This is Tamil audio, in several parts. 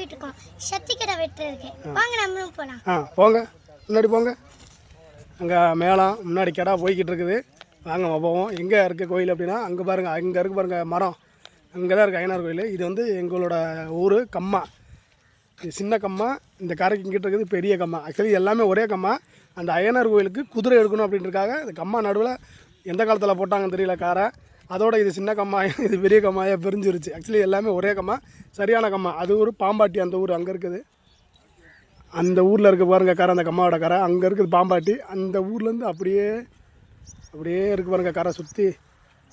போயிட்டு இருக்கோம் சத்தி கடை வெட்டுறதுக்கு வாங்க நம்மளும் போலாம். ஆ போங்க. முன்னாடி போங்க. அங்கே மேளம் முன்னாடி கிடா போய்கிட்டு இருக்குது. வாங்க போவோம். எங்கே இருக்குது கோயில் அப்படின்னா அங்கே பாருங்கள் அங்கே இருக்கு பாருங்கள் மரம். அங்கே தான் இருக்குது ஐயனார் கோயில். இது வந்து எங்களோட ஊர் கம்மா. இது சின்ன கம்மா இந்த கரைக்கு இங்கிட்ட இருக்குது பெரிய கம்மா. ஆக்சுவலி எல்லாமே ஒரே கம்மா. அந்த ஐயனார் கோயிலுக்கு குதிரை எடுக்கணும் அப்படின்றதுக்காக இந்த கம்மா நடுவில் எந்த காலத்தில் போட்டாங்கன்னு தெரியல காரை. அதோட இது சின்ன கம்மாயம் இது பெரிய கம்மாயம் பிரிஞ்சிருச்சு. ஆக்சுவலி எல்லாமே ஒரே கம்மா சரியான கம்மா. அது ஊர் பாம்பாட்டி அந்த ஊர் அங்கே இருக்குது. அந்த ஊரில் இருக்க பாருங்க கரை அந்த கம்மாவோட கரை. அங்கே இருக்குது பாம்பாட்டி. அந்த ஊர்லேருந்து அப்படியே அப்படியே இருக்கு பாருங்க கரை சுற்றி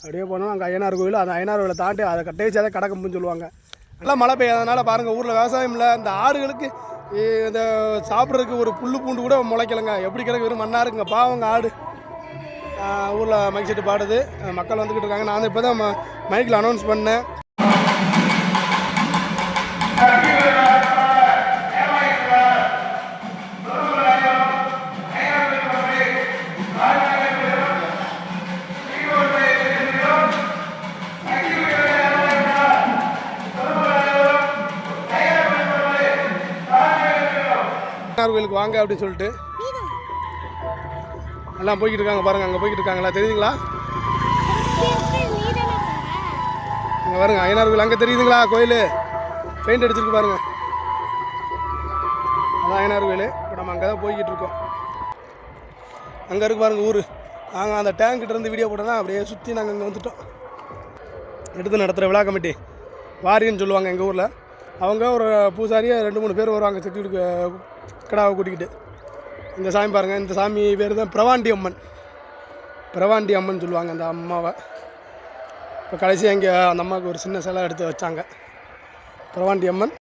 அப்படியே போனோம். அங்கே ஐயனார் கோயில். அந்த ஐயனார் கோயிலை தாண்டி அதை கட்டேச்சாதான் கடக்கும்னு சொல்லுவாங்க. நல்லா மழை பெய்யாதனால பாருங்கள் ஊரில் விவசாயம் இல்லை. இந்த ஆடுகளுக்கு இந்த சாப்பிட்றதுக்கு ஒரு புல் பூண்டு கூட முளைக்கலைங்க. எப்படி கிடக்கு வெறும் மண்ணாக இருக்குங்க. பாவங்க ஆடு. ஊரில் மைக் செட்டு பாடுது. மக்கள் வந்துக்கிட்டு இருக்காங்க. நான் இப்போ தான் மைக்கில் அனௌன்ஸ் பண்ணேன். கோயிலுக்கு வாங்க அப்படின்னு சொல்லிட்டு. எல்லாம் போய்கிட்டு இருக்காங்க பாருங்கள் அங்கே போய்கிட்டு இருக்காங்களா தெரியுதுங்களா? அங்கே பாருங்க ஐயனார் கோயில் அங்கே தெரியுதுங்களா கோயில்? பெயிண்ட் அடிச்சிருக்கு பாருங்க. அதான் ஐயனார் கோயில். இப்போ நம்ம அங்கே தான் போய்கிட்டு இருக்கோம். அங்கே இருக்கு பாருங்க ஊர். நாங்கள் அந்த டேங்க்கிட்ட இருந்து வீடியோ போட்டோன்னா அப்படியே சுற்றி நாங்கள் இங்கே வந்துட்டோம். எடுத்து நடத்துகிற விழா கமிட்டி வாரியன்னு சொல்லுவாங்க எங்கள் ஊரில். அவங்க ஒரு பூசாரியாக ரெண்டு மூணு பேர் வருவாங்க செட்டிலுக்கு கிடாவை கூட்டிக்கிட்டு. இந்த சாமி பாருங்கள் இந்த சாமி பேர் தான் பிரவாண்டி அம்மன். பிரவாண்டி அம்மன் சொல்லுவாங்க அந்த அம்மாவை. இப்போ கடைசியாக இங்கே அந்த அம்மாவுக்கு ஒரு சின்ன சிலை எடுத்து வச்சாங்க. பிரவாண்டி அம்மன்.